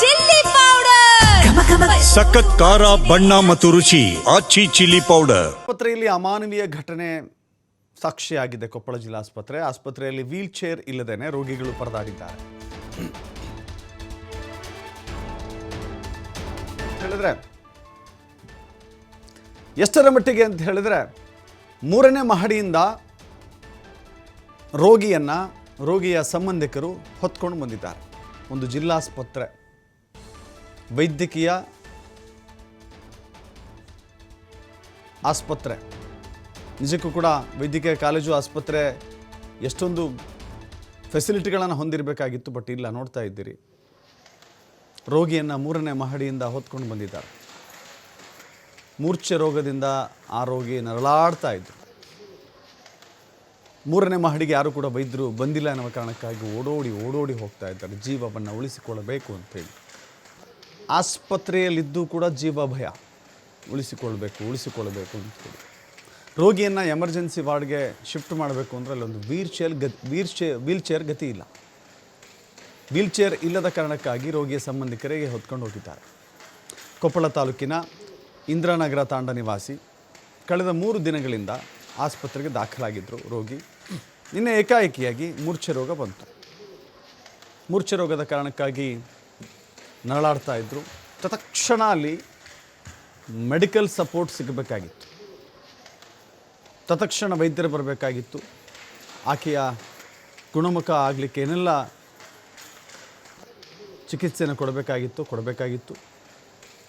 Chilli powder. ಸಖತ್ ಖಾರ ಬಣ್ಣ ಮತ್ತು ರುಚಿ ಆಚಿ ಚಿಲ್ಲಿ ಪೌಡರ್. ಆಸ್ಪತ್ರೆಯಲ್ಲಿ ಅಮಾನವೀಯ ಘಟನೆ ಸಾಕ್ಷಿಯಾಗಿದೆ ಕೊಪ್ಪಳ ಜಿಲ್ಲಾಸ್ಪತ್ರೆ. ಆಸ್ಪತ್ರೆಯಲ್ಲಿ ವೀಲ್ ಚೇರ್ ಇಲ್ಲದೇನೆ ರೋಗಿಗಳು ಪರದಾಡಿದ್ದಾರೆ. ಹೇಳಿದ್ರೆ ಎಷ್ಟರ ಮಟ್ಟಿಗೆ ಅಂತ ಹೇಳಿದ್ರೆ ಮೂರನೇ ಮಹಡಿಯಿಂದ ರೋಗಿಯನ್ನ ರೋಗಿಯ ಸಂಬಂಧಿಕರು ಹೊತ್ಕೊಂಡು ಬಂದಿದ್ದಾರೆ. ಒಂದು ಜಿಲ್ಲಾಸ್ಪತ್ರೆ. ವೈದ್ಯಕೀಯ ಆಸ್ಪತ್ರೆ. ನಿಜಕ್ಕೂ ಕೂಡ ವೈದ್ಯಕೀಯ ಕಾಲೇಜು, ಆಸ್ಪತ್ರೆ ಎಷ್ಟೊಂದು ಫೆಸಿಲಿಟಿಗಳನ್ನು ಹೊಂದಿರಬೇಕಾಗಿತ್ತು ಬಟ್ ಇಲ್ಲ, ನೋಡ್ತಾ ಇದ್ದೀರಿ. ರೋಗಿಯನ್ನು ಮೂರನೇ ಮಹಡಿಯಿಂದ ಹೊತ್ಕೊಂಡು ಬಂದಿದ್ದಾರೆ. ಮೂರ್ಛೆ ರೋಗದಿಂದ ಆ ರೋಗಿ ನರಳಾಡ್ತಾ ಇದ್ರು. ಮೂರನೇ ಮಹಡಿಗೆ ಯಾರು ಕೂಡ ವೈದ್ಯರು ಬಂದಿಲ್ಲ ಎನ್ನುವ ಕಾರಣಕ್ಕಾಗಿ ಓಡೋಡಿ ಓಡೋಡಿ ಹೋಗ್ತಾ ಇದ್ದಾರೆ. ಜೀವವನ್ನು ಉಳಿಸಿಕೊಳ್ಳಬೇಕು ಅಂತೇಳಿ ಆಸ್ಪತ್ರೆಯಲ್ಲಿದ್ದು ಕೂಡ ಜೀವ ಭಯ ಉಳಿಸಿಕೊಳ್ಬೇಕು ಉಳಿಸಿಕೊಳ್ಬೇಕು ಅಂತೇಳಿ ರೋಗಿಯನ್ನು ಎಮರ್ಜೆನ್ಸಿ ವಾರ್ಡ್ಗೆ ಶಿಫ್ಟ್ ಮಾಡಬೇಕು ಅಂದರೆ ಅಲ್ಲೊಂದು ವೀಲ್ ಚೇರ್ ಗ ವೀಲ್ ಚೇ ವೀಲ್ ಚೇರ್ ಗತಿ ಇಲ್ಲ. ವೀಲ್ ಚೇರ್ ಇಲ್ಲದ ಕಾರಣಕ್ಕಾಗಿ ರೋಗಿಯ ಸಂಬಂಧಿಕರಿಗೆ ಹೊತ್ಕೊಂಡು ಹೋಗಿದ್ದಾರೆ. ಕೊಪ್ಪಳ ತಾಲೂಕಿನ ಇಂದ್ರಾನಗರ ತಾಂಡ ನಿವಾಸಿ ಕಳೆದ ಮೂರು ದಿನಗಳಿಂದ ಆಸ್ಪತ್ರೆಗೆ ದಾಖಲಾಗಿದ್ದರು ರೋಗಿ. ನಿನ್ನೆ ಏಕಾಏಕಿಯಾಗಿ ಮೂರ್ಛೆ ರೋಗ ಬಂತು. ಮೂರ್ಛೆ ರೋಗದ ಕಾರಣಕ್ಕಾಗಿ ನರಳಾಡ್ತಾ ಇದ್ದರು ತತ್ಕ್ಷಣ ಅಲ್ಲಿ ಮೆಡಿಕಲ್ ಸಪೋರ್ಟ್ ಸಿಗಬೇಕಾಗಿತ್ತು. ತತ್ಕ್ಷಣ ವೈದ್ಯರು ಬರಬೇಕಾಗಿತ್ತು. ಆಕೆಯ ಗುಣಮುಖ ಆಗಲಿಕ್ಕೆ ಏನೆಲ್ಲ ಚಿಕಿತ್ಸೆಯನ್ನು ಕೊಡಬೇಕಾಗಿತ್ತು ಕೊಡಬೇಕಾಗಿತ್ತು.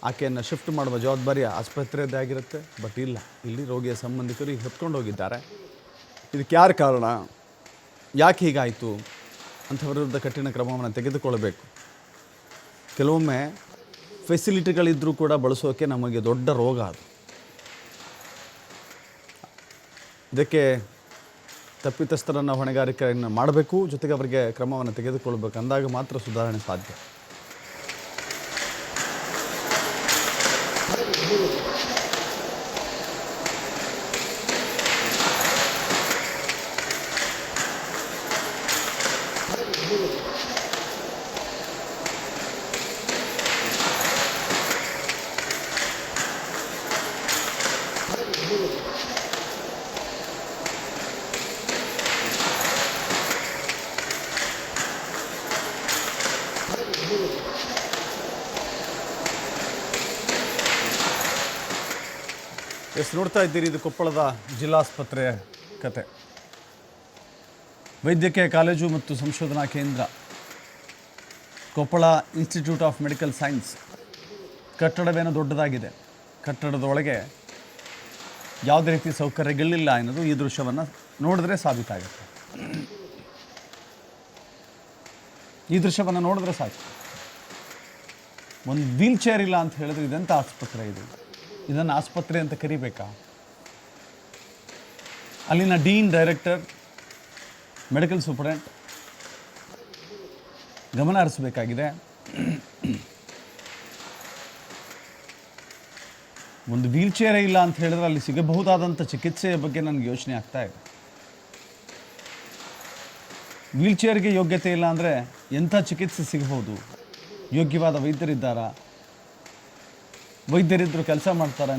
ಆಕೆಯನ್ನು ಶಿಫ್ಟ್ ಮಾಡುವ ಜವಾಬ್ದಾರಿ ಆಸ್ಪತ್ರೆಯದ್ದೇ ಆಗಿರುತ್ತೆ. ಬಟ್ ಇಲ್ಲ, ಇಲ್ಲಿ ರೋಗಿಯ ಸಂಬಂಧಿಕರು ಈಗ ಹೊತ್ಕೊಂಡು ಹೋಗಿದ್ದಾರೆ. ಇದಕ್ಕೆ ಯಾರು ಕಾರಣ? ಯಾಕೆ ಹೀಗಾಯಿತು? ಅಂಥವರ ವಿರುದ್ಧ ಕಠಿಣ ಕ್ರಮವನ್ನು ತೆಗೆದುಕೊಳ್ಳಬೇಕು. ಕೆಲವೊಮ್ಮೆ ಫೆಸಿಲಿಟಿಗಳಿದ್ದರೂ ಕೂಡ ಬಳಸೋಕೆ ನಮಗೆ ದೊಡ್ಡ ರೋಗ ಅದು. ಇದಕ್ಕೆ ತಪ್ಪಿತಸ್ಥರನ್ನು ಹೊಣೆಗಾರಿಕೆಯನ್ನು ಮಾಡಬೇಕು, ಜೊತೆಗೆ ಅವರಿಗೆ ಕ್ರಮವನ್ನು ತೆಗೆದುಕೊಳ್ಬೇಕು ಅಂದಾಗ ಮಾತ್ರ ಸುಧಾರಣೆ ಸಾಧ್ಯ. ಎಷ್ಟು ನೋಡ್ತಾ ಇದ್ದೀರಿ, ಇದು ಕೊಪ್ಪಳದ ಜಿಲ್ಲಾಸ್ಪತ್ರೆಯ ಕತೆ. ವೈದ್ಯಕೀಯ ಕಾಲೇಜು ಮತ್ತು ಸಂಶೋಧನಾ ಕೇಂದ್ರ. Koppal institute of medical science. ಕಟ್ಟಡವೇನೋ ದೊಡ್ಡದಾಗಿದೆ. ಕಟ್ಟಡದ ಒಳಗೆ ಯಾವುದೇ ರೀತಿ ಸೌಕರ್ಯಗಳಿಲ್ಲ ಅನ್ನೋದು ಈ ದೃಶ್ಯವನ್ನು ನೋಡಿದ್ರೆ ಸಾಬೀತಾಗುತ್ತೆ. ಈ ದೃಶ್ಯವನ್ನು ನೋಡಿದ್ರೆ ಸಾಕು. ಒಂದು ವೀಲ್ ಚೇರ್ ಇಲ್ಲ ಅಂತ ಹೇಳಿದ್ರೆ ಇದೆಂಥ ಆಸ್ಪತ್ರೆ ಇದು? ಇದನ್ನು ಆಸ್ಪತ್ರೆ ಅಂತ ಕರಿಬೇಕಾ? ಅಲ್ಲಿನ ಡೀನ್ ಡೈರೆಕ್ಟರ್, ಮೆಡಿಕಲ್ ಸೂಪರೆಂಟ್ ಗಮನ ಹರಿಸಬೇಕಾಗಿದೆ. ಒಂದು ವೀಲ್ ಚೇರೇ ಇಲ್ಲ ಅಂತ ಹೇಳಿದ್ರೆ ಅಲ್ಲಿ ಸಿಗಬಹುದಾದಂಥ ಚಿಕಿತ್ಸೆಯ ಬಗ್ಗೆ ನನಗೆ ಯೋಚನೆ ಆಗ್ತಾ ಇದೆ. ವೀಲ್ ಚೇರ್ಗೆ ಯೋಗ್ಯತೆ ಇಲ್ಲ ಅಂದರೆ ಎಂಥ ಚಿಕಿತ್ಸೆ ಸಿಗಬಹುದು? ಯೋಗ್ಯವಾದ ವೈದ್ಯರಿದ್ದಾರಾ? ವೈದ್ಯರಿದ್ದರು ಕೆಲಸ ಮಾಡ್ತಾರೆ